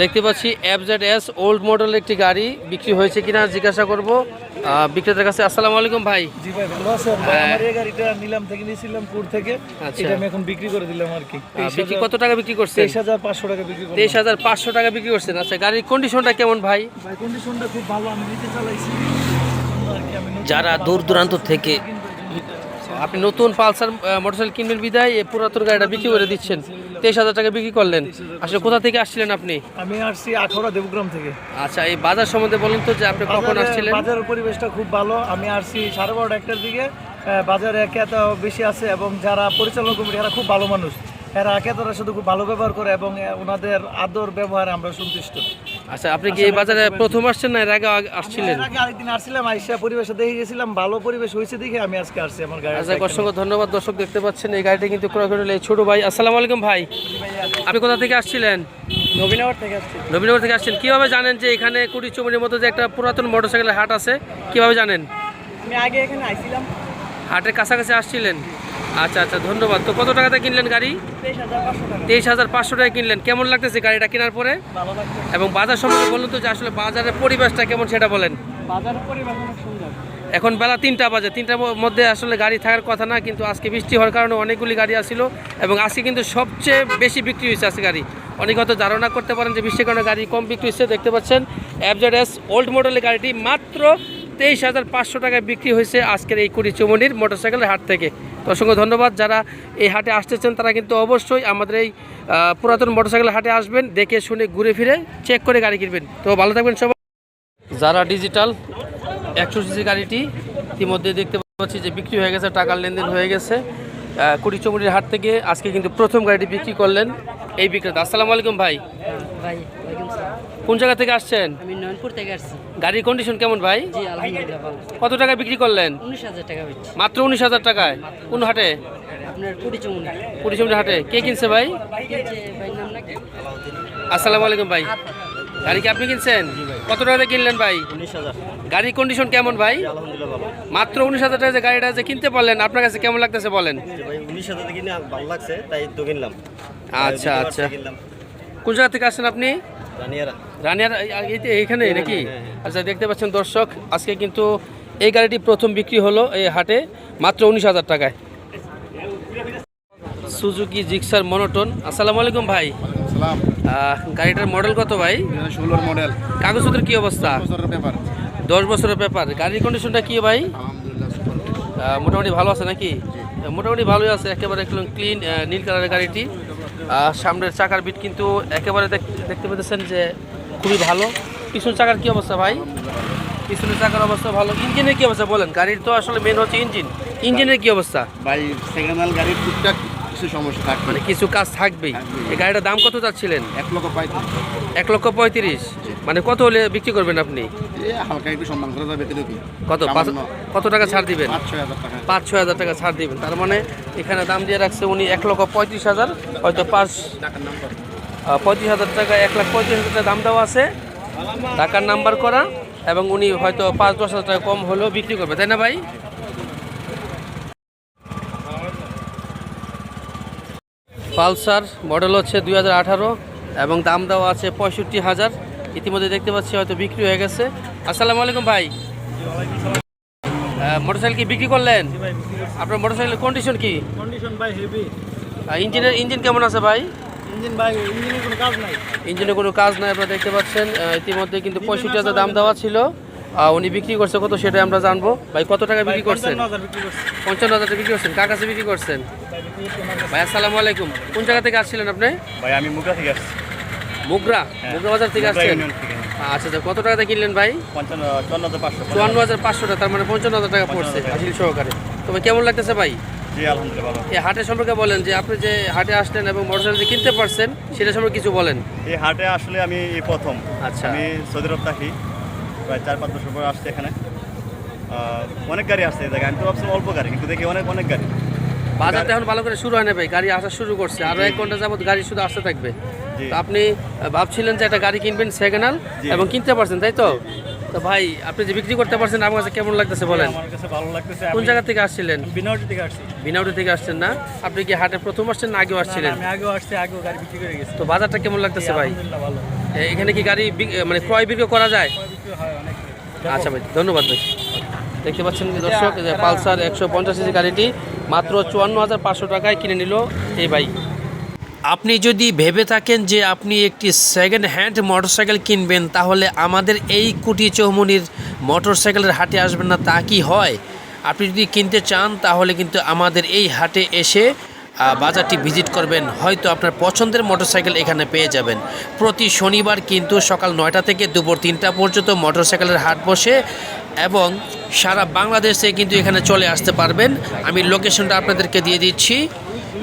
দেখতে পাচ্ছি FZ S old model একটি গাড়ি বিক্রি হয়েছে কিনা জিজ্ঞাসা করব। বিক্রেতার কাছে আসসালামু আলাইকুম ভাই। জি ভাই ভালো আছেন? ভাই, আমার এই গাড়িটা নিলাম থেকে নিয়েছিলাম পুর থেকে। আচ্ছা। এটা আমি এখন বিক্রি করে দিলাম আর কি। বিক্রি কত টাকা বিক্রি করছেন? তেইশ হাজার পাঁচশো টাকা বিক্রি হাজার পাঁচশো টাকা বিক্রি করছেন। আচ্ছা গাড়ির কন্ডিশনটা কেমন ভাই? ভাই কন্ডিশনটা খুব ভালো। আমি নিজে চালাইছি। যারা দূর দূরান্ত থেকে আপনি নতুন পালসার মোটরসাইকেল কিনবেন বিদায় এই পুরাতন গাড়িটা বিক্রি করে দিচ্ছেন। তেইশ হাজার টাকা বিক্রি করলেন। আসলে কোথা থেকে আসছিলেন আপনি? আমি আসছি আঠারো দেবগ্রাম থেকে। আচ্ছা এই বাজার সম্বন্ধে বলুন তো যে আপনি কখন আসছিলেন? বাজারের পরিবেশটা খুব ভালো। আমি আসছি সাড়ে বারোটা একটার দিকে। বাজারে ক্রেতা বেশি আছে এবং যারা পরিচালনা কমিটি এরা খুব ভালো মানুষ। এরা ক্রেতারা শুধু খুব ভালো ব্যবহার করে এবং ওনাদের আদর ব্যবহারে আমরা সন্তুষ্ট। আচ্ছা আপনি কি এই বাজারে প্রথম আসছেন না এর আগে আসছিলেন? আগে আরেকদিন আসছিলাম আইসা পরিবেশে দেখে গেছিলাম ভালো পরিবেশ হয়েছে দেখে আমি আজকে আসছি আমার গাড়ি আচ্ছা অসংখ্য ধন্যবাদ দর্শক দেখতে পাচ্ছেন এই গাড়িটা কিন্তু ক্রয় করে এই ছোট ভাই। আসসালামু আলাইকুম ভাই। আপনি কোথা থেকে আসছিলেন? নবীনগর থেকে আসছি। নবীনগর থেকে আসছেন। কীভাবে জানেন যে এখানে কুড়ি চুমনির মতো যে একটা পুরাতন মোটরসাইকেলের হাট আছে? কীভাবে জানেন? আমি আগে এখানে আইছিলাম। হাটের কাছাকাছি আসছিলেন? আচ্ছা আচ্ছা ধন্যবাদ। তো কত টাকাতে কিনলেন গাড়ি? তেইশ হাজার পাঁচশো টাকা কিনলেন। কেমন লাগতেছে গাড়িটা কেনার পরে? এবং বাজার সম্পর্কে বলুন তো যে আসলে বাজারের পরিবেশটা কেমন সেটা বলেন। এখন বেলা তিনটা বাজে। তিনটার মধ্যে আসলে গাড়ি থাকার কথা না কিন্তু আজকে বৃষ্টি হওয়ার কারণে অনেকগুলি গাড়ি আসছিল এবং আজকে কিন্তু সবচেয়ে বেশি বিক্রি হয়েছে আজকে গাড়ি। অনেক হয়তো ধারণা করতে পারেন যে বৃষ্টির কারণে গাড়ি কম বিক্রি হচ্ছে দেখতে পাচ্ছেন। অ্যাবজেড এস ওল্ড মডেলের গাড়িটি মাত্র তেইশ হাজার পাঁচশো টাকায় বিক্রি হয়েছে আজকের এই কুড়ি চুমনির মোটরসাইকেলের হাট থেকে। তো অসংখ্য ধন্যবাদ। যারা এই হাটে আসতেছেন তারা কিন্তু অবশ্যই আমাদের এই পুরাতন মোটরসাইকেলের হাটে আসবেন দেখে শুনে ঘুরে ফিরে চেক করে গাড়ি কিনবেন। তো ভালো থাকবেন সবাই। যারা ডিজিটাল একশো সিসি গাড়িটি ইতিমধ্যে দেখতে পাচ্ছি যে বিক্রি হয়ে গেছে টাকার লেনদেন হয়ে গেছে। কুড়ি চমড়ির হাট থেকে আজকে কিন্তু প্রথম গাড়িটি বিক্রি করলেন এই বিক্রেতা। আসসালামু আলাইকুম ভাই। ভাই কোন জায়গা থেকে আসছেন? আমি নয়নপুর থেকে আসছি। গাড়ির কন্ডিশন কেমন ভাই? কত টাকা বিক্রি করলেন? মাত্র উনিশ হাজার টাকায়? কোন হাটে? আপনার কুড়ি চমুন। কুড়ি চমড়ির হাটে। কে কিনছে ভাই? আসসালামু আলাইকুম ভাই। গাড়ি কি আপনি কিনছেন? কত টাকাতে কিনলেন ভাই? গাড়ির কন্ডিশন কেমন ভাই? মাত্র উনিশ হাজার টাকা যে গাড়িটা যে কিনতে পারলেন আপনার কাছে কেমন লাগতেছে বলেন? আচ্ছা আচ্ছা। কোন জায়গা থেকে আসছেন আপনি? রানিয়ারা রানিয়ার এই- এই- এইখানে নাকি? আচ্ছা দেখতে পাচ্ছেন দর্শক আজকে কিন্তু এই গাড়িটি প্রথম বিক্রি হলো এই হাটে মাত্র উনিশ হাজার টাকায়। সুজুকি জিক্সার মনোটন আসসালামু আলাইকুম ভাই। গাড়িটার মডেল কত ভাই? ষোলোর মডেল। কাগজপত্রের কি অবস্থা? দশ বছরের ব্যাপার গাড়ির কন্ডিশনটা কি ভাই? মোটামুটি ভালো আছে নাকি? মোটামুটি ভালোই আছে একেবারে একদম ক্লিন নীল কালারের গাড়িটি। সামনের চাকার বিট কিন্তু একেবারে দেখ- দেখতে পেতেছেন যে খুবই ভালো। পিছন চাকার কি অবস্থা ভাই? পিছনের চাকার অবস্থা ভালো। ইঞ্জিনের কি অবস্থা বলেন? গাড়ির তো আসলে মেন হচ্ছে ইঞ্জিন ইঞ্জিনের কি অবস্থা? ভাই সেকেন্ড হ্যান্ড গাড়ির টুকটাক কিছু সমস্যা থাকবে। মানে কিছু কাজ থাকবেই। এই গাড়িটার দাম কত চাচ্ছিলেন? এক লক্ষ পঁয়ত্রিশ। এক লক্ষ পঁয়ত্রিশ? মানে কত হলে বিক্রি করবেন আপনি? হালকা একটু সম্মান করা যাবে কত? কত টাকা ছাড় দিবেন? পাঁচ ছয় হাজার টাকা। ছাড় দিবেন। তার মানে এখানে দাম দিয়ে রাখছে উনি এক লক্ষ পঁয়ত্রিশ হাজার। হয়তো পাঁচ টাকার নাম্বার আহ, পঁয়ত্রিশ হাজার টাকা এক লাখ পঁয়ত্রিশ হাজার টাকা দাম দেওয়া আছে। টাকার নাম্বার করা এবং উনি হয়তো পাঁচ দশ হাজার টাকা কম হলেও বিক্রি করবে তাই না ভাই? পালসার মডেল হচ্ছে দুই হাজার আঠারো এবং দাম দেওয়া আছে পঁয়ষট্টি হাজার। ইতিমধ্যে দেখতে পাচ্ছি হয়তো বিক্রি হয়ে গেছে। আসসালামু আলাইকুম ভাই। মোটরসাইকেল কি বিক্রি করলেন? আপনার মোটরসাইকেলের কন্ডিশন কি? কন্ডিশন ভাই হেভি ইঞ্জিনের ইঞ্জিন কেমন আছে ভাই? ইঞ্জিন ভাই ইঞ্জিনের কোনো কাজ নাই? ইঞ্জিনে কোনো কাজ নাই আপনারা দেখতে পাচ্ছেন। ইতিমধ্যে কিন্তু পঁয়ষট্টি হাজার দাম দেওয়া ছিল। উনি বিক্রি করছে কত সেটাই আমরা জানব। ভাই কত টাকা বিক্রি করছেন? পঞ্চান্ন হাজার টাকা বিক্রি করছেন। কার কাছে বিক্রি করছেন? ভাই আসসালামু আলাইকুম। কোন জায়গা থেকে আসছিলেন আপনি? ভাই আমি মুগা থেকে আসছি। মুগরা? মুগরা বাজার থেকে আসছেন? আচ্ছা আচ্ছা কত টাকাতে কিনলেন ভাই? পঞ্চান্ন চুয়ান্ন হাজার পাঁচশো। চুয়ান্ন হাজার পাঁচশো টাকা তার মানে পঞ্চান্ন হাজার টাকা পড়ছে আসিল সহকারে। তবে কেমন লাগতেছে ভাই? এই হাটের সম্পর্কে বলেন যে আপনি যে হাটে আসলেন এবং মোটরসাইকেল কিনতে পারছেন সেটা সম্পর্কে কিছু বলেন। এই হাটে আসলে আমি এই প্রথম। আচ্ছা। আমি সৌদি আরব থাকি প্রায় চার পাঁচ বছর পর আসছি এখানে। অনেক গাড়ি আসছে জায়গায়। আমি তো ভাবছিলাম অল্প গাড়ি কিন্তু দেখি অনেক অনেক গাড়ি। বাজারটা এখন ভালো করে শুরু হয় না ভাই গাড়ি আসা শুরু করছে। আরও এক ঘণ্টা যাবত গাড়ি শুধু আসতে থাকবে। আপনি ভাবছিলেন যে একটা গাড়ি কিনবেন সেকেন্ড হ্যান্ড এবং কিনতে পারছেন তাই তো? তো ভাই আপনি যে বিক্রি করতে পারছেন আমার কাছে কেমন লাগতেছে বলেন? আমার কাছে ভালো লাগতেছে। কোন জায়গা থেকে আসছিলেন? বিনাউটি থেকে আসছি। বিনাউটি থেকে আসছেন না? আপনি কি হাটে প্রথম আসছেন না আগেও আসছিলেন? আমি আগেও আসছি আগেও গাড়ি বিক্রি করে গেছি। তো বাজারটা কেমন লাগতেছে ভাই? ভালো। এখানে কি গাড়ি মানে ক্রয় বিক্রয় করা যায়? আচ্ছা ভাই ধন্যবাদ ভাই। দেখতে পাচ্ছেন দর্শক পালসার একশো পঞ্চাশ সিসি গাড়িটি মাত্র চুয়ান্ন হাজার পাঁচশো টাকায় কিনে নিল এই ভাই। আপনি যদি ভেবে থাকেন যে আপনি একটি সেকেন্ড হ্যান্ড মোটরসাইকেল কিনবেন, তাহলে আমাদের এই কুটি চৌমনির মোটরসাইকেলের হাটে আসবেন না, তা কি হয়? আপনি যদি কিনতে চান, তাহলে কিন্তু আমাদের এই হাটে এসে বাজারটি ভিজিট করবেন। হয়তো আপনার পছন্দের মোটরসাইকেল এখানে পেয়ে যাবেন। প্রতি শনিবার কিন্তু সকাল নয়টা থেকে দুপুর তিনটা পর্যন্ত মোটরসাইকেলের হাট বসে এবং সারা বাংলাদেশে কিন্তু এখানে চলে আসতে পারবেন। আমি লোকেশনটা আপনাদেরকে দিয়ে দিচ্ছি।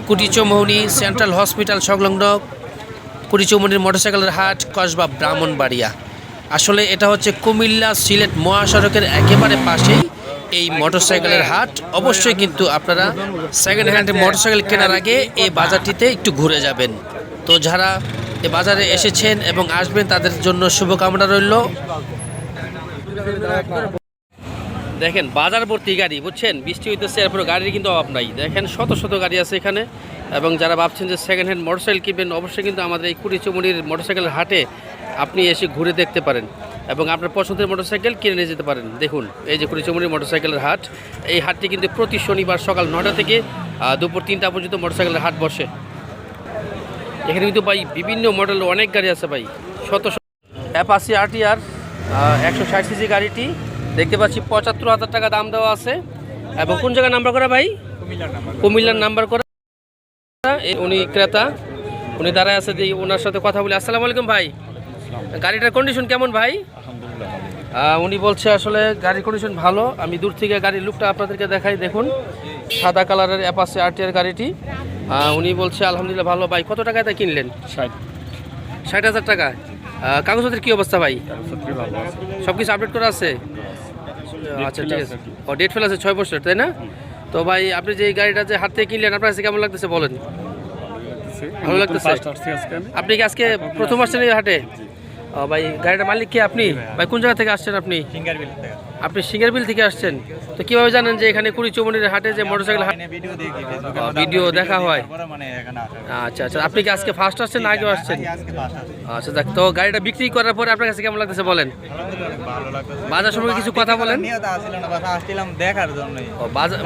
কুটিচৌমৌনি সেন্ট্রাল হসপিটাল সংলগ্ন কুটিচৌমৌনির মোটরসাইকেলের হাট কসবা ব্রাহ্মণবাড়িয়া। আসলে এটা হচ্ছে কুমিল্লা সিলেট মহাসড়কের একেবারে পাশেই এই মোটরসাইকেলের হাট। অবশ্যই কিন্তু আপনারা সেকেন্ড হ্যান্ড মোটরসাইকেল কেনার আগে এই বাজারটিতে একটু ঘুরে যাবেন। তো যারা এ বাজারে এসেছেন এবং আসবেন, তাদের জন্য শুভকামনা রইল। দেখেন বাজার ভর্তি গাড়ি, বুঝছেন? বৃষ্টি হইতেছে এরপরে গাড়ির কিন্তু অভাব নাই। দেখেন, শত শত গাড়ি আছে এখানে। এবং যারা ভাবছেন যে সেকেন্ড হ্যান্ড মোটরসাইকেল কিনবেন, অবশ্যই কিন্তু আমাদের এই কুড়িচুমুনির মোটরসাইকেলের হাটে আপনি এসে ঘুরে দেখতে পারেন। এবং আপনার পছন্দের মোটরসাইকেল কিনে নিয়ে যেতে পারেন। দেখুন, এই যে কুড়িচুমুনির মোটরসাইকেলের হাট, এই হাটটি কিন্তু প্রতি শনিবার সকাল নটা থেকে দুপুর তিনটা পর্যন্ত মোটরসাইকেলের হাট বসে। এখানে কিন্তু ভাই, বিভিন্ন মডেল অনেক গাড়ি আছে ভাই। শত শত অ্যাপাসি আরটিআর একশো ষাট সিসি গাড়িটি দেখতে পাচ্ছি পঁচাত্তর হাজার টাকা দাম দেওয়া আছে। এবং কোন জায়গায় নাম্বার করা ভাই? কুমিল্লার নাম্বার করা। উনি ক্রেতা উনি দাঁড়ায় আছে যে ওনার সাথে কথা বলি। আসসালামু আলাইকুম ভাই। গাড়িটার কন্ডিশন কেমন ভাই? উনি বলছে আসলে গাড়ির কন্ডিশন ভালো। আমি দূর থেকে গাড়ির লুকটা আপনাদেরকে দেখাই দেখুন। সাদা কালারের অ্যাপাসি আরটিআর গাড়িটি। উনি বলছে আলহামদুলিল্লাহ ভালো ভাই। কত টাকায় তা কিনলেন? ষাট। ষাট হাজার টাকা কাগজপত্রের কী অবস্থা ভাই? সব কিছু আপডেট করা আছে? আচ্ছা ঠিক আছে ও ডেট ফেল আছে ছয় বছর তাই না? তো ভাই আপনি যে গাড়িটা যে হাত থেকে কিনলেন আপনার কাছে কেমন লাগতেছে বলেন? ভালো লাগতেছে? আপনি কি আজকে প্রথম আসছেন এই হাটে? ভাই গাড়িটার মালিক কি আপনি? ভাই কোন জায়গা থেকে আসছেন আপনি? আপনি সিঙ্গারবিল থেকে আসছেন? তো কীভাবে জানেন যে এখানে কুড়ি চৌমনির হাটে যে মোটরসাইকেল ভিডিও দেখি হয়। মানে আচ্ছা আচ্ছা আপনি কি আজকে ফার্স্ট আসছেন না আগেও আসছেন? আচ্ছা দেখ তো গাড়িটা বিক্রি করার পরে আপনার কাছে কেমন লাগতেছে বলেন? বাজার সম্পর্কে কিছু কথা বলেন।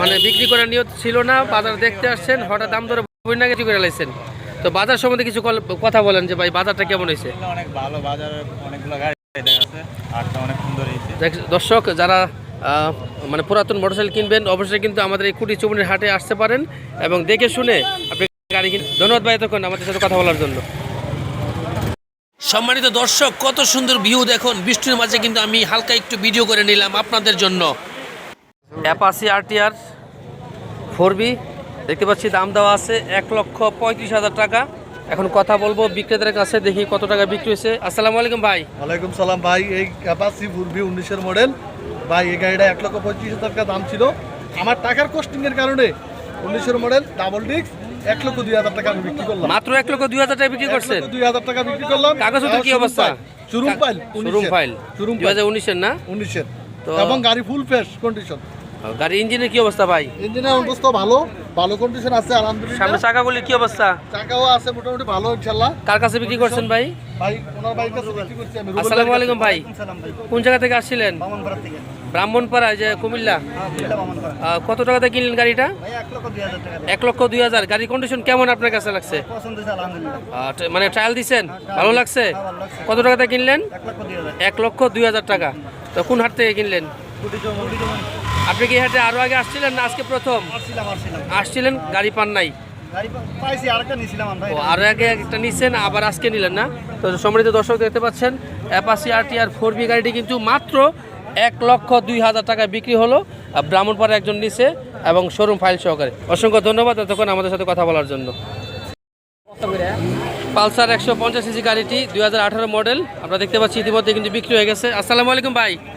মানে বিক্রি করার নিয়ত ছিল না বাজার দেখতে আসছেন হঠাৎ দাম ধরে কিছু করে লাইছেন। তো বাজার সম্বন্ধে কিছু কথা বলেন যে ভাই বাজারটা কেমন হয়েছে? অনেক ভালো বাজারে অনেকগুলো গাড়ি অনেক সুন্দর হয়েছে। দর্শক যারা মানে পুরাতন মোটরসাইকেল কিনবেন অবশ্যই কিন্তু আমাদের এই কুটি চুমনির হাটে আসতে পারেন এবং দেখে শুনে আপনি গাড়ি কিন ধন্যবাদ ভাই এতক্ষণ আমাদের সাথে কথা বলার জন্য। সম্মানিত দর্শক কত সুন্দর ভিউ দেখুন। বৃষ্টির মাঝে কিন্তু আমি হালকা একটু ভিডিও করে নিলাম আপনাদের জন্য। অ্যাপাসি আরটিআর ফোর বি দেখতে পাচ্ছি দাম দেওয়া আছে এক লক্ষ পঁয়ত্রিশ হাজার টাকা। এখন কথা বলব বিক্রেতার কাছে দেখি কত টাকা বিক্রি হয়েছে। আসসালামু আলাইকুম ভাই। ওয়ালাইকুম সালাম ভাই এই ক্যাপাসি ফুরবি উনিশের মডেল ভাই এই গাড়িটা এক লক্ষ পঁচিশ হাজার টাকা দাম ছিল। আমার টাকার কস্টিং এর কারণে উনিশের মডেল ডাবল ডিস্ক এক লক্ষ দুই হাজার টাকা আমি বিক্রি করলাম। মাত্র এক লক্ষ দুই হাজার টাকা বিক্রি করছেন? দুই হাজার টাকা বিক্রি করলাম। কি অবস্থা? শোরুম ফাইল ফাইল শোরুম দুই হাজার উনিশের না? উনিশের। এবং গাড়ি ফুল ফ্রেশ কন্ডিশন গাড়ি ইঞ্জিনের কি অবস্থা ভাই? ইঞ্জিনের অবস্থা ভালো ভালো কন্ডিশন আছে সামনে আলহামদুলিল্লাহ চাকাগুলির কি অবস্থা? চাকাও আছে মোটামুটি ভালো ইনশাল্লাহ কার কাছে বিক্রি করছেন ভাই? ভাই ওনার বাইক কাছে বিক্রি করছি আমি। আসসালামু আলাইকুম ভাই। কোন জায়গা থেকে আসছিলেন? বামনপাড়া থেকে। ব্রাহ্মণপাড়া যে কুমিল্লা? হ্যাঁ কত টাকাতে কিনলেন গাড়িটা? এক লক্ষ দুই হাজার গাড়ির কন্ডিশন কেমন আপনার কাছে লাগছে? মানে ট্রায়াল দিচ্ছেন ভালো লাগছে? হ্যাঁ, ভালো লাগছে। কত টাকাতে কিনলেন? এক লক্ষ দুই হাজার টাকা। তো কোন হাট থেকে কিনলেন? আপনি কি হাটে আরও আগে আসছিলেন না আজকে প্রথম? আসছিলেন গাড়ি পান নাই? গাড়ি পা- পাইছি আরেকটা নিয়েছিলাম আমরা। ও আর আগে একটা নিচ্ছেন আবার আজকে নিলেন না? তো সম্মানিত দর্শক দেখতে পাচ্ছেন Apache R T RTR four V গাড়িটি কিন্তু মাত্র এক লক্ষ দুই হাজার টাকায় বিক্রি হলো আর ব্রাহ্মণপাড়া একজন নিছে এবং শোরুম ফাইল সহকারে। অসংখ্য ধন্যবাদ এতক্ষণ আমাদের সাথে কথা বলার জন্য। পালসার একশো পঞ্চাশ সিসি গাড়িটি দুই হাজার আঠারো মডেল আমরা দেখতে পাচ্ছি ইতিমধ্যে কিন্তু বিক্রি হয়ে গেছে। আসসালামু আলাইকুম ভাই। আর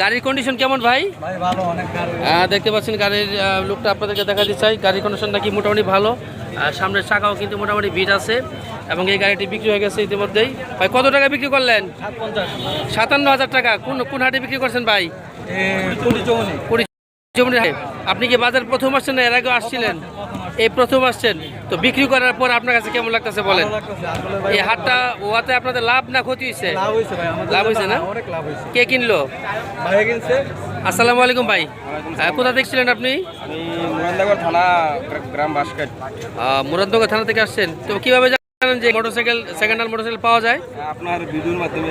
গাড়ির কন্ডিশন কেমন ভাই? দেখতে পাচ্ছেন গাড়ির লুকটা আপনাদেরকে দেখাতে চাই গাড়ির কন্ডিশন নাকি মোটামুটি ভালো? আর সামনের চাকাও কিন্তু মোটামুটি ভিড় আছে এবং এই গাড়িটি বিক্রি হয়ে গেছে ইতিমধ্যেই। ভাই কত টাকা বিক্রি করলেন? সাতান্ন হাজার টাকা। কোন কোন হাটে বিক্রি করছেন ভাই? আপনি কি বাজার প্রথম আসছেন না এর আগেও আসছিলেন? এই প্রথম আসছেন। তো বিক্রি করার পর আপনার কাছে কেমন লাগতেছে বলেন? এই হাটটা ওয়াতে আপনাদের লাভ না ক্ষতি হয়েছে লাভ হয়েছে ভাই আমাদের লাভ হয়েছে না? অনেক লাভ হয়েছে কে কিনলো? ভাই কিনছে। আসসালামু আলাইকুম ভাই। আহ, কোথা দেখছিলেন আপনি? আমি মুরান্দাগর থানা গ্রাম বাসকাট। মুরান্দগর মুরাদনগর থানা থেকে আসছেন। তো কীভাবে যে মোটরসাইকেল সেকেন্ড হ্যান্ড মোটরসাইকেল পাওয়া যায়? আপনার ভিডিওর মাধ্যমে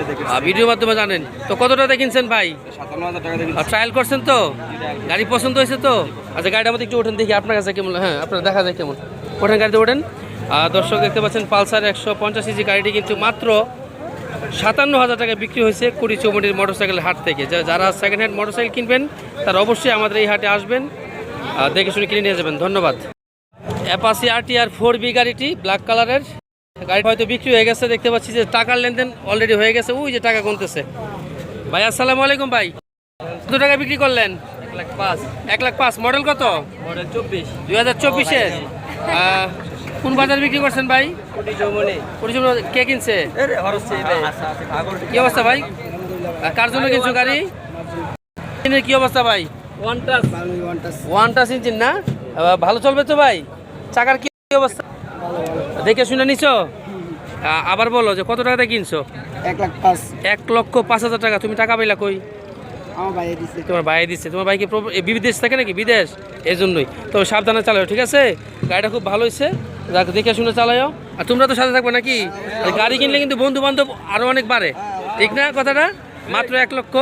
ভিডিওর মাধ্যমে জানেন। তো কত টাকা কিনছেন ভাই সাতান্ন হাজার টাকা ট্রায়াল করছেন তো? গাড়ি পছন্দ হয়েছে তো? আচ্ছা মধ্যে একটু ওঠেন দেখি আপনার কাছে কেমন হ্যাঁ আপনার দেখা যায় কেমন। ওঠেন গাড়িতে ওঠেন। দর্শক দেখতে পাচ্ছেন পালসার একশো পঞ্চাশ গাড়িটি কিন্তু মাত্র সাতান্ন হাজার টাকায় বিক্রি হয়েছে কুড়ি চৌমনির মোটরসাইকেল হাট থেকে। যারা সেকেন্ড হ্যান্ড মোটরসাইকেল কিনবেন তারা অবশ্যই আমাদের এই হাটে আসবেন। দেখে শুনে কিনে নিয়ে যাবেন। ধন্যবাদ। অ্যাপাসি আরটিআর ফোর বি গাড়িটি ব্ল্যাক কালারের। গাড়ি হয়তো বিক্রি হয়ে গেছে দেখতে পাচ্ছি যে টাকার লেনদেন অলরেডি হয়ে গেছে। ওই যে টাকা গুনতেছে। ভাই আসসালামু আলাইকুম ভাই। কত টাকা বিক্রি করলেন? এক লাখ পাঁচ। এক লাখ পাঁচ। মডেল কত? মডেল চব্বিশ। দুই হাজার চব্বিশের কোন বাজার বিক্রি করছেন ভাই? কে কিনছে? কি অবস্থা ভাই? কার জন্য কিনছো গাড়ি? কি অবস্থা ভাই? ওয়ান টাচ ইঞ্জিন না? ভালো চলবে তো ভাই? চাকার কি অবস্থা? দেখে শুনে নিছো? আবার বলো যে কত টাকাতে কিনছো? এক লাখ পাঁচ। এক লক্ষ পাঁচ হাজার টাকা। তুমি টাকা পাইলা কই? আমার ভাই দিচ্ছে তোমার বাইরে দিচ্ছে তোমার বাইকে বিদেশ থাকে নাকি? বিদেশ? এই জন্যই তো সাবধানে চালাও ঠিক আছে? গাড়িটা খুব ভালো হয়েছে দেখে শুনে চালাও আর তোমরা তো সাথে থাকবে নাকি? গাড়ি কিনলে কিন্তু বন্ধু বান্ধব আরও অনেক বাড়ে। ঠিক না কথাটা? মাত্র এক লক্ষ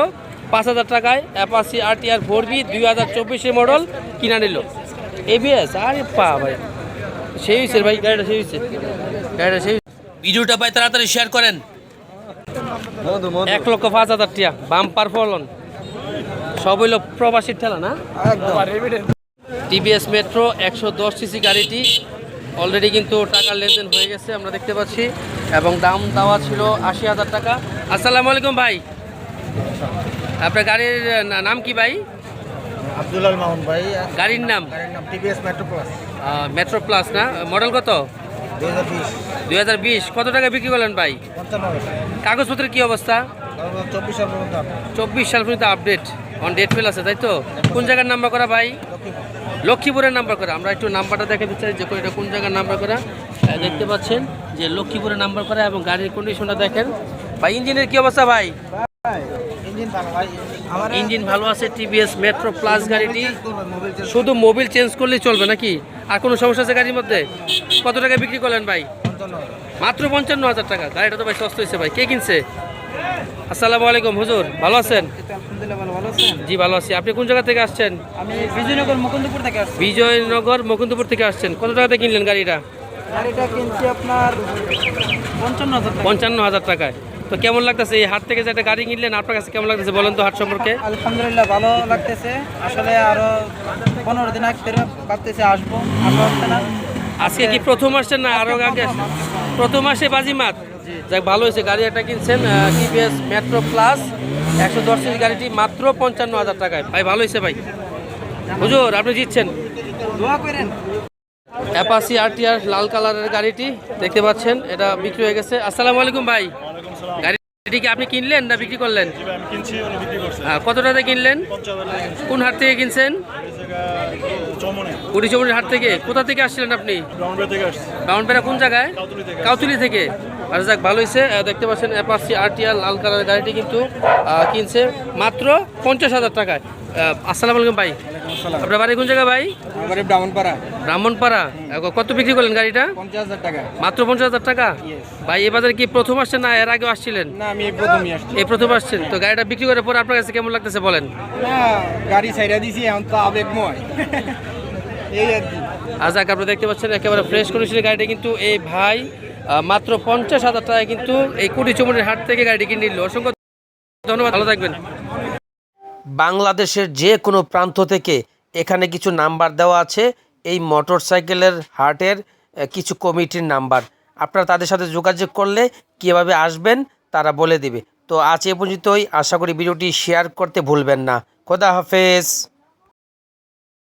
পাঁচ হাজার টাকায় অ্যাপাসি R T R four B দুই হাজার চব্বিশের মডেল কিনা নিল। এবিএস আরে পা ভাই সেই হয়েছে ভাই গাড়িটা সেই হয়েছে গাড়িটা সেই ভিডিওটা ভাই তাড়াতাড়ি শেয়ার করেন। এক লক্ষ পাঁচ হাজার টিয়া বাম্পার ফলন। সব হইল প্রবাসীর ঠেলা না? টিভিএস মেট্রো একশো দশ সিসি গাড়িটি। অলরেডি কিন্তু টাকার লেনদেন হয়ে গেছে আমরা দেখতে পাচ্ছি। এবং দাম দেওয়া ছিল আশি হাজার টাকা। আসসালামু আলাইকুম ভাই। আপনার গাড়ির নাম কি ভাই? আব্দুল আল মামুন ভাই। গাড়ির নাম? গাড়ির নাম TVS Metro Plus. Metro Plus না? মডেল কত? দুই হাজার বিশ। কত টাকা বিক্রি করলেন ভাই? কাগজপত্রের কি অবস্থা? চব্বিশ সাল পর্যন্ত আপডেট অন ডেট ফেল আছে তাই তো? কোন জায়গার নাম্বার করা ভাই? লক্ষ্মীপুরের নাম্বার করা। আমরা একটু নাম্বারটা দেখাতে চাই যে এটা কোন জায়গার নাম্বার করা। দেখতে পাচ্ছেন যে লক্ষ্মীপুরের নাম্বার করা এবং গাড়ির কন্ডিশনটা দেখেন। ভাই ইঞ্জিনের কি অবস্থা ভাই? ইঞ্জিন ভালো ভাই ইঞ্জিন ভালো আছে টিভিএস মেট্রো প্লাস গাড়িটি। শুধু মোবিল চেঞ্জ করলেই চলবে নাকি? আর কোনো সমস্যা আছে গাড়ির মধ্যে? কত টাকা বিক্রি করলেন ভাই? মাত্র পঞ্চান্ন হাজার টাকা। গাড়িটা তো ভাই সস্তা হয়েছে ভাই। কে কিনছে? আসসালামু আলাইকুম হুজুর। ভালো আছেন? জি ভালো আছি। আপনি কোন জায়গা থেকে আসছেন? আমি বিজয়নগর মুকুন্দপুর থেকে আসছি। বিজয়নগর মুকুন্দপুর থেকে আসছেন। কত টাকাতে কিনলেন গাড়িটা? গাড়িটা কিনছি আপনার পঞ্চান্ন হাজার পঞ্চান্ন হাজার টাকায়। তো কেমন লাগতেছে? এই হাট থেকে যে একটা গাড়ি কিনলেন আপনার কাছে কেমন লাগতেছে বলেন তো হাট সম্পর্কে? আলহামদুলিল্লাহ ভালো লাগতেছে। আসলে আরও পনেরো দিন আগে ফেরে ভাবতেছি আসব। আসা হচ্ছে না। আজকে কি প্রথম আসছেন না আরও আগে প্রথম আসে বাজিমাত? যাক ভালো হয়েছে গাড়ি একটা কিনছেন টিভিএস মেট্রো প্লাস একশো দশ গাড়িটি মাত্র পঞ্চান্ন হাজার টাকায়। ভাই ভালো হয়েছে ভাই। হুজুর আপনি জিতছেন। অ্যাপাসি আরটিআর লাল কালারের গাড়িটি দেখতে পাচ্ছেন এটা বিক্রি হয়ে গেছে। আসসালামু আলাইকুম ভাই। গাড়িটি কি আপনি কিনলেন না বিক্রি করলেন? কত টাকায় কিনলেন? কোন হাট থেকে কিনছেন? কুড়ি চৌমনির হাট থেকে। কোথা থেকে আসছিলেন আপনি? ব্রাউনপেড়া কোন জায়গায়? কাউতুলি থেকে আচ্ছা যাক ভালো হয়েছে। দেখতে পাচ্ছেন অ্যাপাসি আরটিআর লাল কালারের গাড়িটি কিন্তু কিনছে। মাত্র পঞ্চাশ হাজার টাকায়। আসসালামু আলাইকুম ভাই। আপনার বাড়ি কোন জায়গায় ভাই? আমার ব্রাহ্মণপাড়া। ব্রাহ্মণপাড়া। কত বিক্রি করলেন গাড়িটা? পঞ্চাশ হাজার টাকা। মাত্র পঞ্চাশ হাজার টাকা? ভাই বাজারে কি প্রথম আসছেন না এর আগেও আসছিলেন? না আমি এই প্রথমই আসছি। এই প্রথম আসছেন। তো গাড়িটা বিক্রি করার পর আপনার কাছে কেমন লাগতেছে বলেন? গাড়ি ছাইড়া দিছি এখন তো আবেগময় এই আর কি। আজ আপনারা দেখতে পাচ্ছেন একেবারে ফ্রেশ কন্ডিশনের গাড়িটা কিন্তু এই ভাই মাত্র পঞ্চাশ হাজার টাকায় কিন্তু এই কুড়ি চুমুরের হাট থেকে গাড়িটি কিনে নিল। অসংখ্য ধন্যবাদ ভালো থাকবেন। বাংলাদেশের যে কোনো প্রান্ত থেকে এখানে কিছু নাম্বার দেওয়া আছে। এই মোটর সাইকেলের হাটের কিছু কমিটির নাম্বার। আপনারা তাদের সাথে যোগাযোগ করলে কীভাবে আসবেন তারা বলে দিবে। তো আজ এ পর্যন্তই। আশা করি ভিডিওটি শেয়ার করতে ভুলবেন না। খোদা হাফেজ।